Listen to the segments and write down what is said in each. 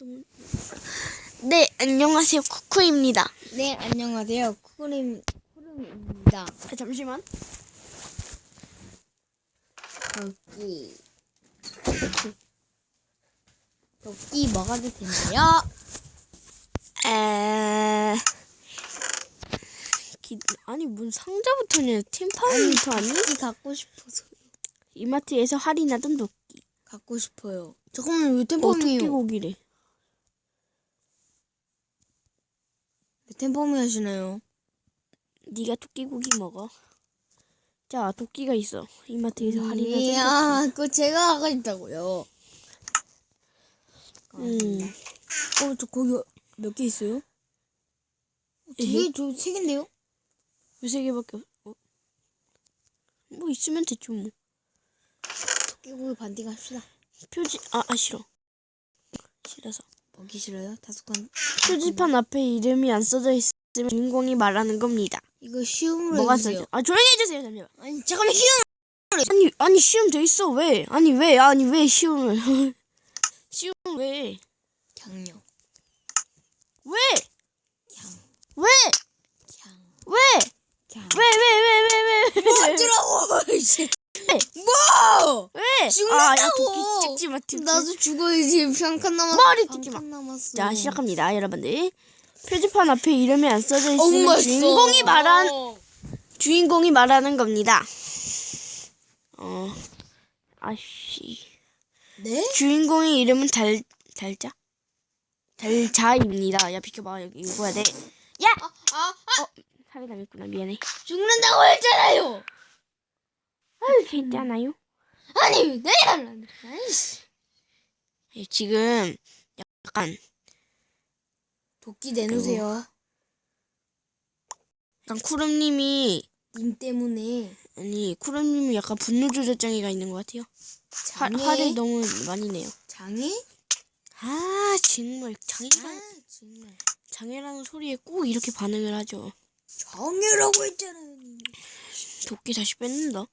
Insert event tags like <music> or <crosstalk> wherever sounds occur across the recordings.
너무- 네, 안녕하세요. 쿠쿠입니다. 네, 안녕하세요. 쿠름, 쿠름입니다. 아, 잠시만. 도끼. 도끼 먹어도 되나요? 에... 기... 아니, 뭔 상자부터냐. 팀파이부터 아니? 도끼 갖고 싶어서. 이마트에서 할인하던 도끼. 갖고 싶어요. 잠깐만, 왜 어, 템포미요? 토끼고기래. 템포미 하시나요? 네가 토끼고기 먹어. 자, 도끼가 있어. 이마트에서 할인하던 이야, 그거 제가 하고 싶다고요. 음. 어, 저 거기 몇 개 있어요? 어, 되게 저세 개인데요? 두세 개밖에 없... 어? 뭐 있으면 됐죠, 뭐. 토끼고기 반디 갑시다. 표지... 아, 아 싫어. 싫어서. 먹기 싫어요? 다섯 건. 표지판 앞에 이름이 안 써져 있으면 주인공이 말하는 겁니다. 이거 쉬움으로 뭐가 해주세요. 써져? 아 조용히 해주세요 잠시만. 아니, 잠깐만, 쉬움! 아니 아니 시험 돼 있어 왜? 아니 왜? 아니 왜 시험을? 시험 <laughs> 왜? 강요. 왜? 강. 왜? 강. 왜? 강. 왜? 왜? 왜? 왜? 왜? 왜? 어쩌라고! <laughs> 이씨. 뭐! 왜? 죽는다고! 아, 야 도끼 찍지 마. 찍지. 나도 죽어야지. 한칸 남았어. 머리 찍지 마. 남았어. 자 시작합니다 여러분들. 표지판 앞에 이름이 안 써져 엄마 있으면 있어. 주인공이 말한 주인공이 말하는 겁니다. 어, 아씨. 네? 주인공의 이름은 달 달자? 달자입니다. 야 비켜봐 여기 읽어야 돼. 야! 아, 아, 아! 살해당했구나 미안해. 죽는다고 했잖아요. 아유 괜찮아요. 아니. 아이씨. 예, 지금 약간 도끼 내놓으세요. 약간 쿠름님이 님 때문에. 아니 쿠름님이 약간 분노 조절 장애가 있는 것 같아요. 화, 장애? 화를 너무 많이 내요. 장애? 아 정말 장애라 아, 정말. 장애라는 소리에 꼭 이렇게 반응을 하죠. 장애라고 했잖아요. 님. 도끼 다시 뺏는다.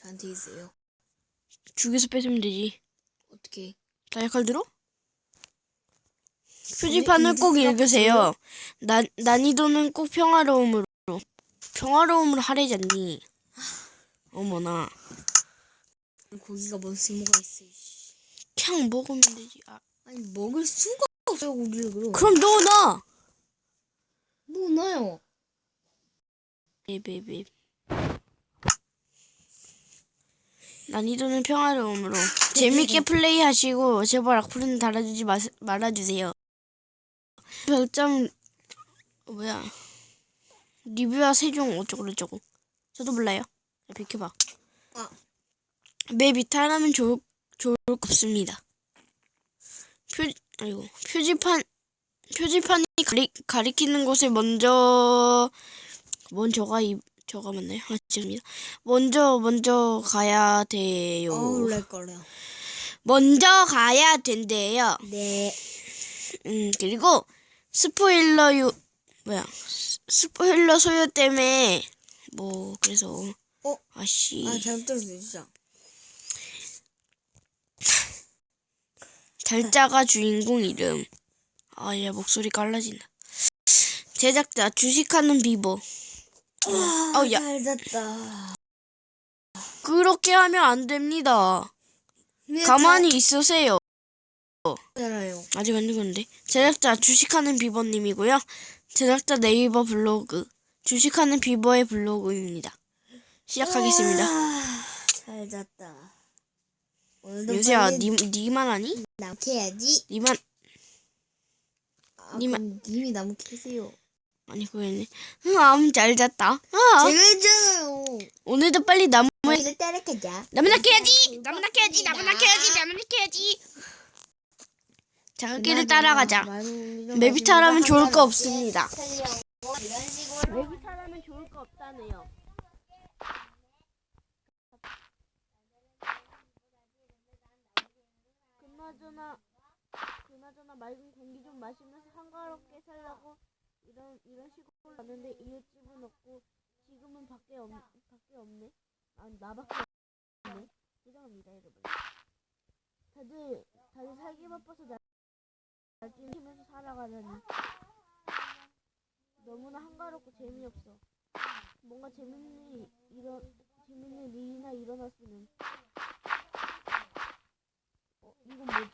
저한테 있어요. 죽여서 뺏으면 되지. 어떻게? 다이칼 들어? 표지판을 꼭 읽으세요. 난, 난이도는 꼭 평화로움으로. 평화로움으로 하래잖니. 어머나. 고기가 뭔 쓸모가 있어. 이씨. 그냥 먹으면 되지. 아, 아니, 먹을 수가 없어요, 고기를 그럼. 그럼 넣어놔! 뭐 나요? 베베베. 난이도는 평화로움으로. <laughs> 재밌게 플레이하시고, 제발 악플은 달아주지 마, 말아주세요. 별점, 어, 뭐야. 리뷰와 세종 어쩌고 저쩌고. 저도 몰라요. 자, 비켜봐. 아. 맵 이 탈하면 좋을, 좋을 것 없습니다. 표, 아이고, 표지판, 표지판이 가리, 가리키는 곳에 먼저, 먼저가 이, 저가 맞나요? 아, 죄송합니다. 먼저, 먼저 가야 돼요. 걸려. 먼저 가야 된대요. 네. 음, 그리고 스포일러 유, 뭐야, 스- 스포일러 소요 때문에, 뭐, 그래서, 어? 아씨. 아, 잘못 들었어요, 진짜. 달자가 주인공 이름. 아, 얘 목소리 깔라진다. 제작자, 주식하는 비버. 아, 어, 야. 잘 잤다. 그렇게 하면 안 됩니다. 왜 가만히 있으세요. 잖아요. 아직 안 읽었는데. 제작자, 주식하는 비버님이고요. 제작자 네이버 블로그. 주식하는 비버의 블로그입니다. 시작하겠습니다. 아, 잘 잤다. 오늘도 요새야, 빨리 니, 니만 하니? 나무 캐야지. 니만, 아, 님아- 그럼 님이 나무 캐세요. 아니, 그거였네. 음, 잘 잤다. 아, 제가 했잖아요. 오늘도 빨리 나무, 우리를 따라 가자. 나무나 캐야지! 나무나 캐야지! 나무나 캐야지! 나무나 캐야지! 자극기를 따라가자. 메비타라면 좋을 거 없습니다. 메비타라면 좋을 거 없다네요. 그나저나 그나저나 맑은 공기 좀 마시면서 한가롭게 살라고 이런 이런 식으로 왔는데 이웃집은 없고 지금은 밖에 없 밖에 없네. 아 나밖에 없네. 죄송합니다 여러분. 다들 다들 살기 바빠서 나. 지면서 살아가다니. 너무나 한가롭고 재미없어. 뭔가 재밌는 일, 이런 재밌는 일이나 일어났으면. 어, 이건 뭐지?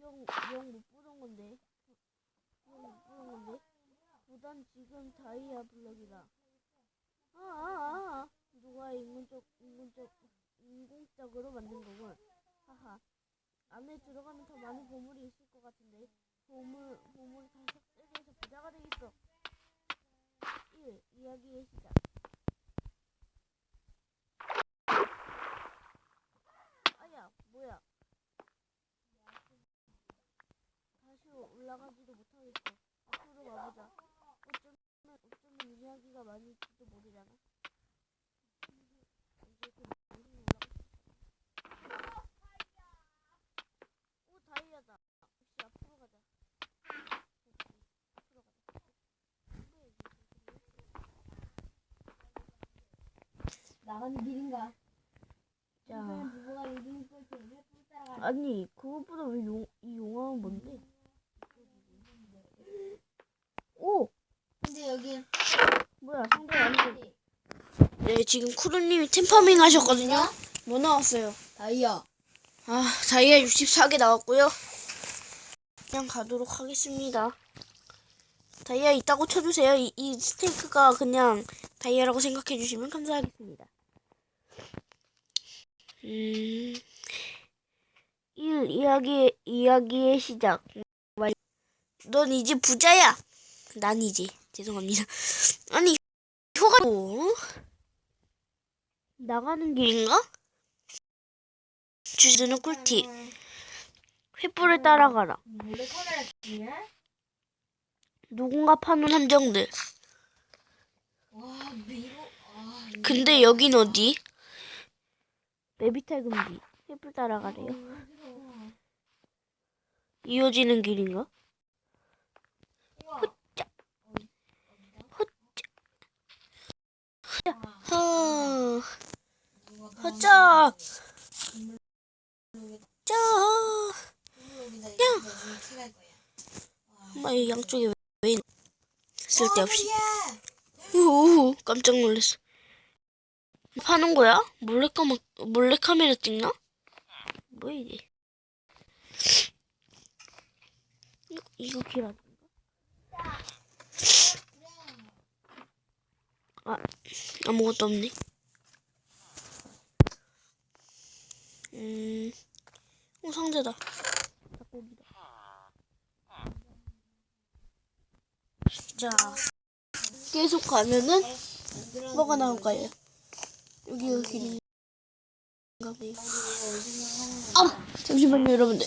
영, 영못 부른 건데. 영못 부른 건데. 부단 지금 다이아 블럭이다. 아, 아, 아. 누가 인공적, 인공적, 인공적으로 만든 거군. 하하. 안에 들어가면 더 많은 보물이 있을 것 같은데. 보물, 보물을 다 삭제해서 부자가 되겠어. 1. 이야기의 시작. 아야, 뭐야. 다시 올라가지도 못하겠어. 앞으로 가보자. 어쩌면, 어쩌면 이야기가 많을지도 모르잖아. 오, 다이아다. 역시 앞으로 가자. 앞으로 가자. 나가는 길인가? 자. 왜 따라가? 아니 그것보다 왜 용 이 용암은 뭔데? 오 근데 여기 뭐야 상대 아니고 네 지금 쿠루님이 템파밍 하셨거든요. 뭐 나왔어요? 다이아. 아 다이아 64개 나왔고요. 그냥 가도록 하겠습니다. 다이아 있다고 쳐주세요. 이, 이 스테이크가 그냥 다이아라고 생각해 주시면 감사하겠습니다. 음... 1. 이야기, 이야기의 시작. 완- 넌 이제 부자야. 난 이제. 죄송합니다. <laughs> 아니 효가 뭐? 나가는 길인가? 주주는 꿀팁 횃불을 따라가라? 누군가 파는 함정들 근데 여긴 어디? 베비탈 금지 횃불 따라가래요. 이어지는 길인가? 우와. 여기다 이거 칠할 거야. 엄마 이 양쪽에 왜. 쓸데없이 야! 우후 깜짝 놀랐어 파는 거야? 몰래카메 몰래카메라 찍나? 뭐야 이게 이거, 이거 길 아닌가? 아 아무것도 없네 음 어, 상자다 닭고기다 자 계속 가면은 뭐가 나올까요? 길인가 봐요. 아! 잠시만요, 여러분들.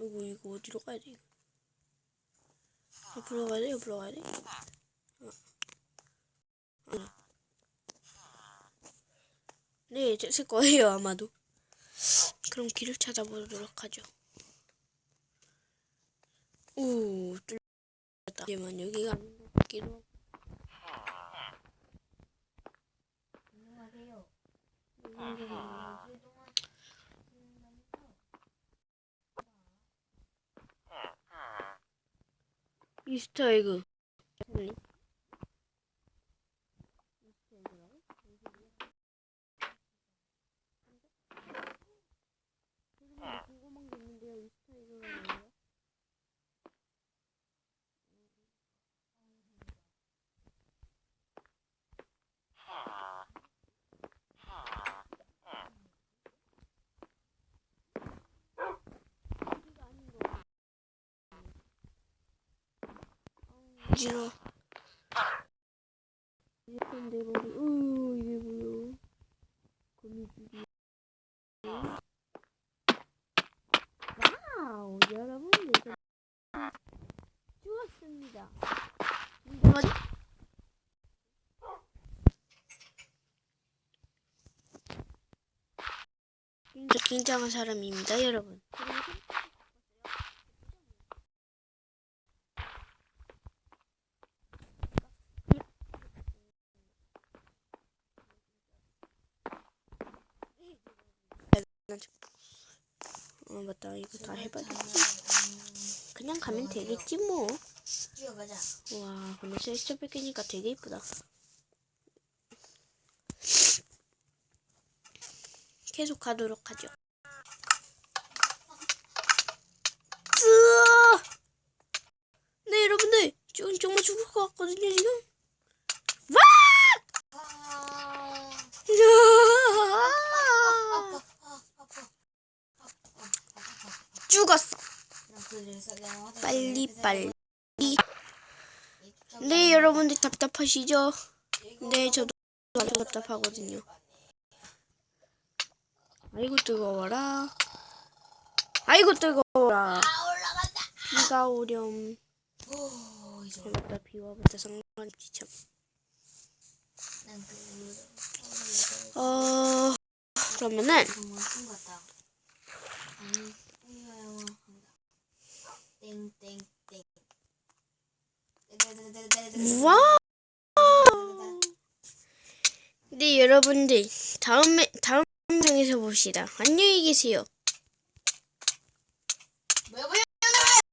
이거, 이거 어디로 가야 돼? 옆으로 가야 돼? 옆으로 가야 돼? 어. 어. 네, 거예요, 아마도. 그럼 길을 찾아보도록 하죠. 오, 뚫렸다. 하지만 여기가 하고. 안녕하세요. 여기가 아닌 것 같기도 일주일 동안 이스터 에그. 어지러. 예쁜 내 머리. 우 이게 뭐야? 거미줄이. 와우 여러분 이제 죽었습니다. 뭐지? 굉장한 사람입니다, 여러분. 어 맞다 이거 다 해봐야 돼. 그냥 가면 되겠지 뭐. 뛰어가자. 와 근데 셀스터 뺏기니까 되게 이쁘다. 계속 가도록 하죠. 네 여러분들 지금 정말 죽을 것 같거든요 지금. 아, 으아! 죽었어. 그래서 내가 화장실에 빨리 그 빨리. 네 여러분들 답답하시죠? 네 저도 답답하거든요. 아이고 뜨거워라. 아이고 뜨거워라. 비가 오렴. 맞다 비와 상관없지 참. 난그 어 그러면은 정말 꿈 같다. 아니 꿈이야만 한다. 땡땡땡. 와. 네 여러분들 다음에 다음 영상에서 봅시다. 안녕히 계세요.